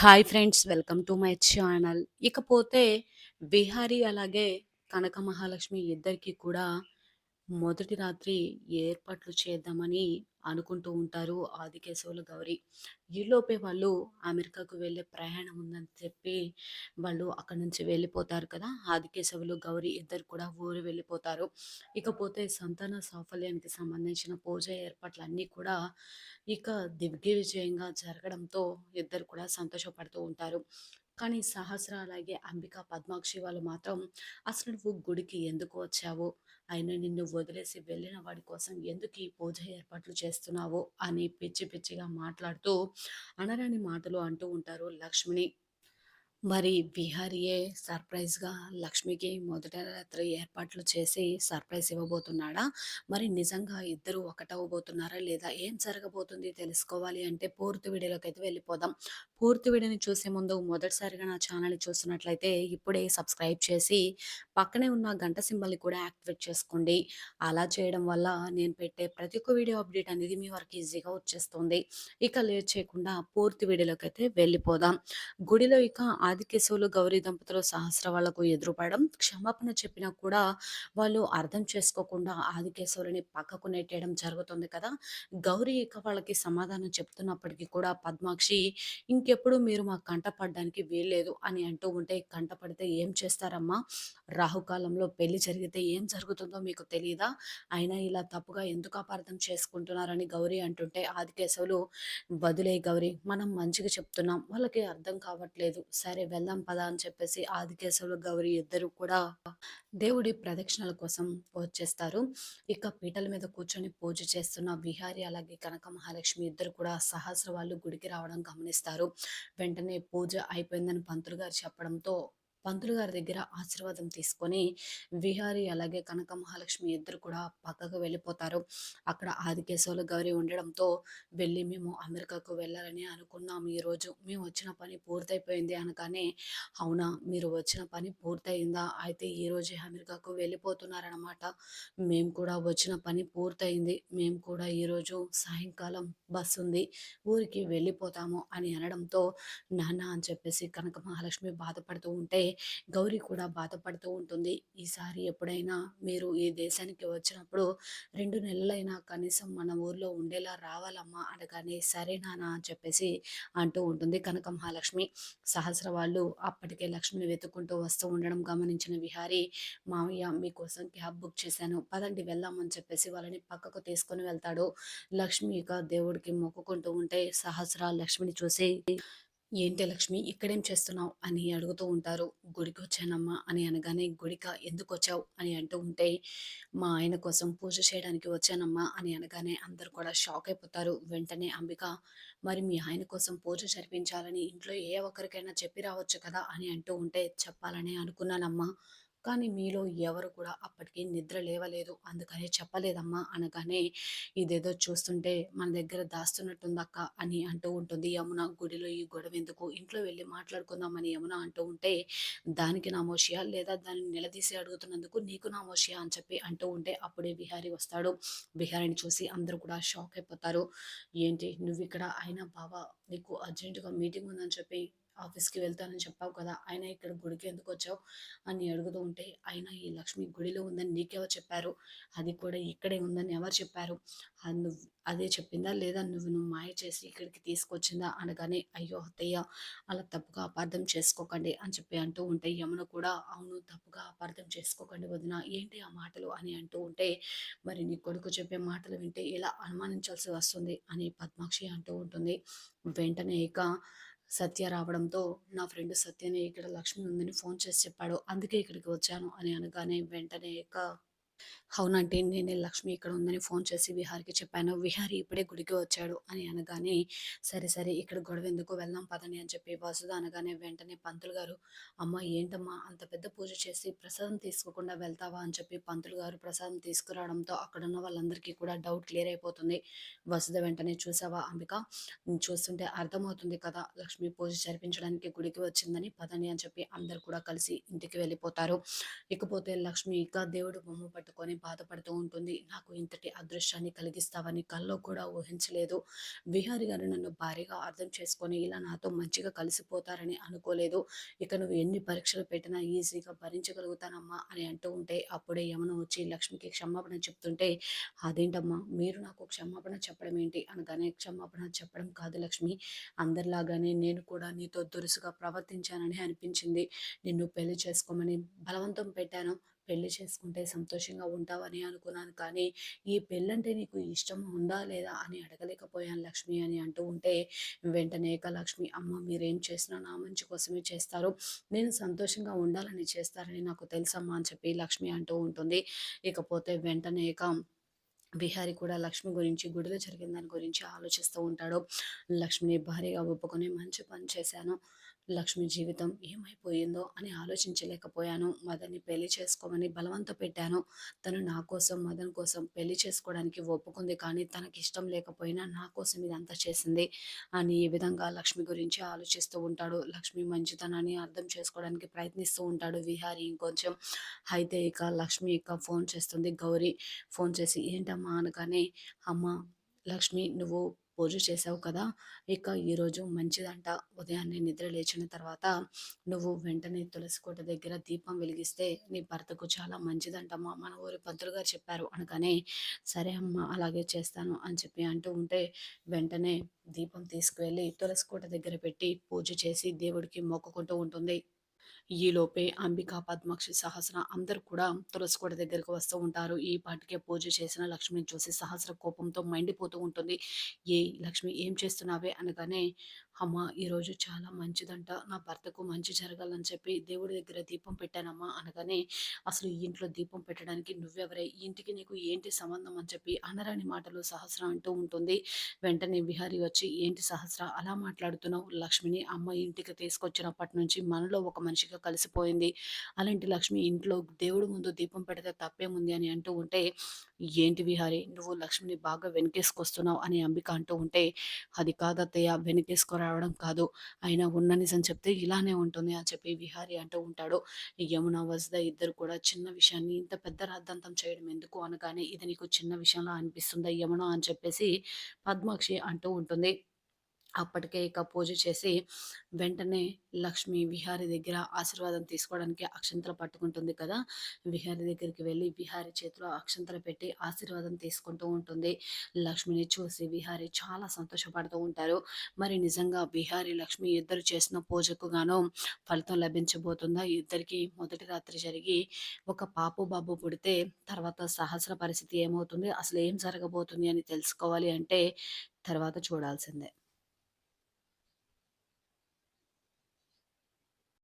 Hi friends welcome to my channel. ఇకపోతే విహారీ అలాగే కనక మహాలక్ష్మి ఇద్దరికీ కూడా మొదటి రాత్రి ఏర్పాట్లు చేద్దామని అనుకుంటూ ఉంటారు ఆదికేశవులు, గౌరి. ఈలోపే వాళ్ళు అమెరికాకు వెళ్ళే ప్రయాణం ఉందని చెప్పి వాళ్ళు అక్కడి నుంచి వెళ్ళిపోతారు కదా! ఆదికేశవులు, గౌరి ఇద్దరు కూడా ఊరు వెళ్ళిపోతారు. ఇకపోతే సంతాన సాఫల్యానికి సంబంధించిన పూజ ఏర్పాట్లన్నీ కూడా ఇక దిగ్విజయంగా జరగడంతో ఇద్దరు కూడా సంతోషపడుతూ ఉంటారు. కానీ సహస్ర అలాగే అంబిక, పద్మాక్షి వాళ్ళు మాత్రం అసలు నువ్వు గుడికి ఎందుకు వచ్చావు? అయినా నిన్ను వదిలేసి వెళ్ళిన వాడి కోసం ఎందుకు ఈ పూజ ఏర్పాట్లు చేస్తున్నావు? అని పిచ్చి పిచ్చిగా మాట్లాడుతూ అనరాని మాటలు అంటూ ఉంటారు లక్ష్మిని. మరి విహారీయే సర్ప్రైజ్‌గా లక్ష్మికి మొదట రాత్రి ఏర్పాట్లు చేసి సర్ప్రైజ్ ఇవ్వబోతున్నాడా? మరి నిజంగా ఇద్దరు ఒకటవ్వబోతున్నారా? లేదా ఏం జరగబోతుంది తెలుసుకోవాలి అంటే పూర్తి వీడియోలోకైతే వెళ్ళిపోదాం. పూర్తి వీడియోని చూసే ముందు మొదటిసారిగా నా ఛానల్‌ని చూస్తున్నట్లయితే ఇప్పుడే సబ్స్క్రైబ్ చేసి పక్కనే ఉన్న గంట సింబల్‌ని కూడా యాక్టివేట్ చేసుకోండి. అలా చేయడం వల్ల నేను పెట్టే ప్రతి ఒక్క వీడియో అప్డేట్ అనేది మీ వరకు ఈజీగా వచ్చేస్తుంది. ఇక లేట్ చేయకుండా పూర్తి వీడియోలోకైతే వెళ్ళిపోదాం. గుడిలో ఇక ఆదికేశవులు, గౌరీ దంపతులు సహస్ర వాళ్ళకు ఎదురుపడడం, క్షమాపణ చెప్పినా కూడా వాళ్ళు అర్థం చేసుకోకుండా ఆదికేశవులని పక్కకు నెట్టేయడం జరుగుతుంది కదా! గౌరీ ఇక వాళ్ళకి సమాధానం చెప్తున్నప్పటికీ కూడా పద్మాక్షి ఇంకెప్పుడు మీరు మా కంట పడడానికి వీల్లేదు అని అంటూ ఉంటే కంటపడితే ఏం చేస్తారమ్మా? రాహుకాలంలో పెళ్ళి జరిగితే ఏం జరుగుతుందో మీకు తెలియదా అయినా ఇలా తప్పుగా ఎందుకు అపార్థం చేసుకుంటున్నారని గౌరీ అంటుంటే ఆదికేశవులు వదిలే గౌరీ మనం మంచిగా చెప్తున్నాం వాళ్ళకి అర్థం కావట్లేదు సరే సరే వెళ్దాం పదా అని చెప్పేసి ఆదికేశవులు గౌరీ ఇద్దరు కూడా దేవుడి ప్రదక్షిణల కోసం వచ్చేస్తారు. ఇక పీటల మీద కూర్చొని పూజ చేస్తున్న విహారి అలాగే కనక మహాలక్ష్మి ఇద్దరు కూడా సహస్ర వాళ్ళు గుడికి రావడం గమనిస్తారు. వెంటనే పూజ అయిపోయిందని పంతులు గారు చెప్పడంతో పంతులు గారి దగ్గర ఆశీర్వాదం తీసుకొని విహారి అలాగే కనక మహాలక్ష్మి ఇద్దరు కూడా పక్కకు వెళ్ళిపోతారు. అక్కడ ఆదికేశవులు గౌరీ ఉండడంతో వెళ్ళి మేము అమెరికాకు వెళ్ళాలని అనుకున్నాము ఈరోజు మేము వచ్చిన పని పూర్తయిపోయింది అనగానే అవునా మీరు వచ్చిన పని పూర్తయిందా? అయితే ఈరోజే అమెరికాకు వెళ్ళిపోతున్నారనమాట మేము కూడా వచ్చిన పని పూర్తయింది. మేము కూడా ఈరోజు సాయంకాలం బస్సు ఉంది. ఊరికి వెళ్ళిపోతాము అని అనడంతో నాన్న అని చెప్పేసి కనక మహాలక్ష్మి బాధపడుతూ ఉంటే గౌరీ కూడా బాధపడుతూ ఉంటుంది. ఈసారి ఎప్పుడైనా మీరు ఈ దేశానికి వచ్చినప్పుడు రెండు నెలలైనా కనీసం మన ఊర్లో ఉండేలా రావాలమ్మా అనగానే సరే నాన్న అని చెప్పేసి అంటూ ఉంటుంది కనక మహాలక్ష్మి. సహస్ర వాళ్ళు అప్పటికే లక్ష్మిని వెతుక్కుంటూ వస్తూ ఉండడం గమనించిన విహారి మామయ్య మీకోసం క్యాబ్ బుక్ చేశాను. పదండి వెళ్దామని చెప్పేసి వాళ్ళని పక్కకు తీసుకొని వెళ్తాడు. లక్ష్మి ఇక దేవుడికి మొక్కుకుంటూ ఉంటే సహస్ర లక్ష్మిని చూసి ఏంటి లక్ష్మి? ఇక్కడేం చేస్తున్నావు? అని అడుగుతూ ఉంటారు. గుడికి వచ్చానమ్మా అని అనగానే గుడిక ఎందుకు వచ్చావు అని అంటూ ఉంటే మా ఆయన కోసం పూజ చేయడానికి వచ్చానమ్మా అని అనగానే అందరు కూడా షాక్ అయిపోతారు. వెంటనే అంబిక మరి మీ ఆయన కోసం పూజ జరిపించాలని ఇంట్లో ఏ ఒక్కరికైనా చెప్పి రావచ్చు కదా? అని అంటూ ఉంటే చెప్పాలని అనుకున్నానమ్మా. కానీ మీలో ఎవరు కూడా అప్పటికి నిద్ర లేవలేదు. అందుకనే చెప్పలేదమ్మా అనగానే ఇదేదో చూస్తుంటే మన దగ్గర దాస్తున్నట్టుందక్క అని అంటూ ఉంటుంది. యమున గుడిలో ఈ గొడవ ఎందుకు? ఇంట్లో వెళ్ళి మాట్లాడుకుందామని యమున అంటూ ఉంటే దానికి నామోషియా లేదా దాన్ని నిలదీసి అడుగుతున్నందుకు నీకు నామోషియా అని చెప్పి అంటూ ఉంటే అప్పుడే విహారీ వస్తాడు. విహారీని చూసి అందరూ కూడా షాక్ అయిపోతారు. ఏంటి? నువ్వు ఇక్కడ అయినా బావా? నీకు అర్జెంటుగా మీటింగ్ ఉందని చెప్పి ఆఫీస్కి వెళ్తానని చెప్పావు కదా! ఆయన ఇక్కడ గుడికి ఎందుకు వచ్చావు? అని అడుగుతూ ఉంటే ఆయన ఈ లక్ష్మి గుడిలో ఉందని నీకెవరు చెప్పారు? అది కూడా ఇక్కడే ఉందని ఎవరు చెప్పారు? నువ్వు అదే చెప్పిందా? లేదా నువ్వు నువ్వు మాయ చేసి ఇక్కడికి తీసుకొచ్చిందా? అనగానే అయ్యో అత్తయ్య అలా తప్పుగా అపార్థం చేసుకోకండి అని చెప్పి అంటూ ఉంటే యమున కూడా అవును తప్పుగా అపార్థం చేసుకోకండి వదిన ఏంటి ఆ మాటలు? అని అంటూ ఉంటే మరి నీ కొడుకు చెప్పే మాటలు వింటే ఇలా అనుమానించాల్సి వస్తుంది? అని పద్మాక్షి అంటూ ఉంటుంది. వెంటనే ఇక సత్య రావడంతో నా ఫ్రెండ్ సత్యని ఇక్కడ లక్ష్మి ఉందని ఫోన్ చేసి చెప్పాడు. అందుకే ఇక్కడికి వచ్చాను అని అనగానే వెంటనే ఇక అవునంటే నేను లక్ష్మి ఇక్కడ ఉందని ఫోన్ చేసి విహారికి చెప్పాను. విహారి ఇప్పుడే గుడికి వచ్చాడు అని అనగానే సరే సరే ఇక్కడ గొడవ ఎందుకు వెళ్దాం పదని అని చెప్పి వసుధ అనగానే వెంటనే పంతులు గారు అమ్మ ఏంటమ్మా అంత పెద్ద పూజ చేసి ప్రసాదం తీసుకోకుండా వెళ్తావా? అని చెప్పి పంతులు గారు ప్రసాదం తీసుకురావడంతో అక్కడ ఉన్న వాళ్ళందరికీ కూడా డౌట్ క్లియర్ అయిపోతుంది. వసుధ వెంటనే చూసావా అంబిక? చూస్తుంటే అర్థమవుతుంది కదా లక్ష్మి పూజ జరిపించడానికి గుడికి వచ్చిందని పదని అని చెప్పి అందరు కూడా కలిసి ఇంటికి వెళ్ళిపోతారు. ఇకపోతే లక్ష్మి ఇక దేవుడు బొమ్మ పట్టు పట్టుకొని బాధపడుతూ ఉంటుంది. నాకు ఇంతటి అదృష్టాన్ని కలిగిస్తావని కల్లో కూడా ఊహించలేదు. విహారి గారు నన్ను భారీగా అర్థం చేసుకొని ఇలా నాతో మంచిగా కలిసిపోతారని అనుకోలేదు. ఇక నువ్వు ఎన్ని పరీక్షలు పెట్టినా ఈజీగా భరించగలుగుతానమ్మా అని అంటూ ఉంటే అప్పుడే యమున వచ్చి లక్ష్మికి క్షమాపణ చెప్తుంటే అదేంటమ్మా మీరు నాకు క్షమాపణ చెప్పడం ఏంటి అనగానే క్షమాపణ చెప్పడం కాదు లక్ష్మి అందరిలాగానే నేను కూడా నీతో దురుసుగా ప్రవర్తించానని అనిపించింది నిన్ను పెళ్ళి చేసుకోమని బలవంతం పెట్టాను పెళ్ళి చేసుకుంటే సంతోషంగా ఉంటావని అనుకున్నాను. కానీ ఈ పెళ్ళంటే నీకు ఇష్టం ఉందా లేదా అని అడగలేకపోయాను లక్ష్మి అని అంటూ ఉంటే వెంటనే లక్ష్మి అమ్మ మీరేం చేసినా నా మంచి కోసమే చేస్తారు. నేను సంతోషంగా ఉండాలని చేస్తారని నాకు తెలుసమ్మా అని చెప్పి లక్ష్మి అంటూ ఉంటుంది. ఇకపోతే వెంటనే బిహారీ విహారి కూడా లక్ష్మి గురించి గుడిలో జరిగిన దాని గురించి ఆలోచిస్తూ ఉంటాడు. లక్ష్మిని భార్యగా ఒప్పుకొని మంచి పని చేశాను. లక్ష్మి జీవితం ఏమైపోయిందో అని ఆలోచించలేకపోయాను. మదన్ని పెళ్ళి చేసుకోమని బలవంత పెట్టాను. తను నా కోసం మదన్ కోసం పెళ్ళి చేసుకోవడానికి ఒప్పుకుంది కానీ తనకి ఇష్టం లేకపోయినా నా కోసం ఇదంతా చేసింది అని ఈ విధంగా లక్ష్మి గురించి ఆలోచిస్తూ ఉంటాడు. లక్ష్మి మంచితనాన్ని అర్థం చేసుకోవడానికి ప్రయత్నిస్తూ ఉంటాడు. విహారి ఇంకొంచెం అయితే ఇక లక్ష్మి ఇక ఫోన్ చేస్తుంది. గౌరీ ఫోన్ చేసి ఏంటమ్మా? అనగానే అమ్మ లక్ష్మి నువ్వు పూజ చేసావు కదా! ఇక ఈరోజు మంచిదంట. ఉదయాన్నే నిద్ర లేచిన తర్వాత నువ్వు వెంటనే తులసి కోట దగ్గర దీపం వెలిగిస్తే నీ భర్తకు చాలా మంచిదంట మా మన ఊరి పంతులు గారు చెప్పారు అనగానే సరే అమ్మ అలాగే చేస్తాను అని చెప్పి అంటూ ఉంటే వెంటనే దీపం తీసుకువెళ్ళి తులసి కోట దగ్గర పెట్టి పూజ చేసి దేవుడికి మొక్కుకుంటూ ఉంటుంది. ఈలోపే అంబికా పద్మాక్షి సహస్ర అందరూ కూడా తులసికోట దగ్గరకు వస్తూ ఉంటారు. ఈ పాటికే పూజ చేసిన లక్ష్మిని చూసి సహస్ర కోపంతో మండిపోతూ ఉంటుంది. ఏ లక్ష్మి ఏం చేస్తున్నావే? అనగానే అమ్మ ఈరోజు చాలా మంచిదంట. నా భర్తకు మంచి జరగాలని చెప్పి దేవుడి దగ్గర దీపం పెట్టానమ్మా అనగానే అసలు ఈ ఇంట్లో దీపం పెట్టడానికి నువ్వెవరే? ఈ ఇంటికి నీకు ఏంటి సంబంధం అని చెప్పి అనరాని మాటలు సహస్ర అంటూ ఉంటుంది. వెంటనే విహారి వచ్చి ఏంటి సహస్ర అలా మాట్లాడుతున్నావు? లక్ష్మిని అమ్మ ఇంటికి తీసుకొచ్చినప్పటి నుంచి మనలో ఒక మనిషిగా కలిసిపోయింది. అలాంటి లక్ష్మి ఇంట్లో దేవుడి ముందు దీపం పెడితే తప్పేముంది? అని అంటూ ఉంటే ఏంటి విహారి నువ్వు లక్ష్మిని బాగా వెనకేసుకొస్తున్నావు? అని అంబిక అంటూ ఉంటే అది కాదత్తయ్య వెనకేసుకురా రావడం కాదు. ఆయన ఉన్న నిజం చెప్తే ఇలానే ఉంటుంది అని చెప్పి విహారి అంటూ ఉంటాడు. యమున వసుద ఇద్దరు కూడా చిన్న విషయాన్ని ఇంత పెద్ద రాద్ధాంతం చేయడం ఎందుకు అనగానే ఇది నీకు చిన్న విషయంలో అనిపిస్తుందా యమున అని చెప్పేసి పద్మాక్షి అంటూ ఉంటుంది. అప్పటికే ఇక పూజ చేసి వెంటనే లక్ష్మి విహారి దగ్గర ఆశీర్వాదం తీసుకోవడానికి అక్షంతలు పట్టుకుంటుంది కదా. విహారి దగ్గరికి వెళ్ళి విహారి చేతిలో అక్షంతలు పెట్టి ఆశీర్వాదం తీసుకుంటూ ఉంటుంది. లక్ష్మిని చూసి విహారి చాలా సంతోషపడుతూ ఉంటారు. మరి నిజంగా విహారి లక్ష్మి ఇద్దరు చేసిన పూజకు గాను ఫలితం లభించబోతుందా? ఇద్దరికి మొదటి రాత్రి జరిగి ఒక పాపు బాబు పుడితే తర్వాత సహస్ర పరిస్థితి ఏమవుతుంది? అసలు ఏం జరగబోతుంది అని తెలుసుకోవాలి అంటే తర్వాత చూడాల్సిందే.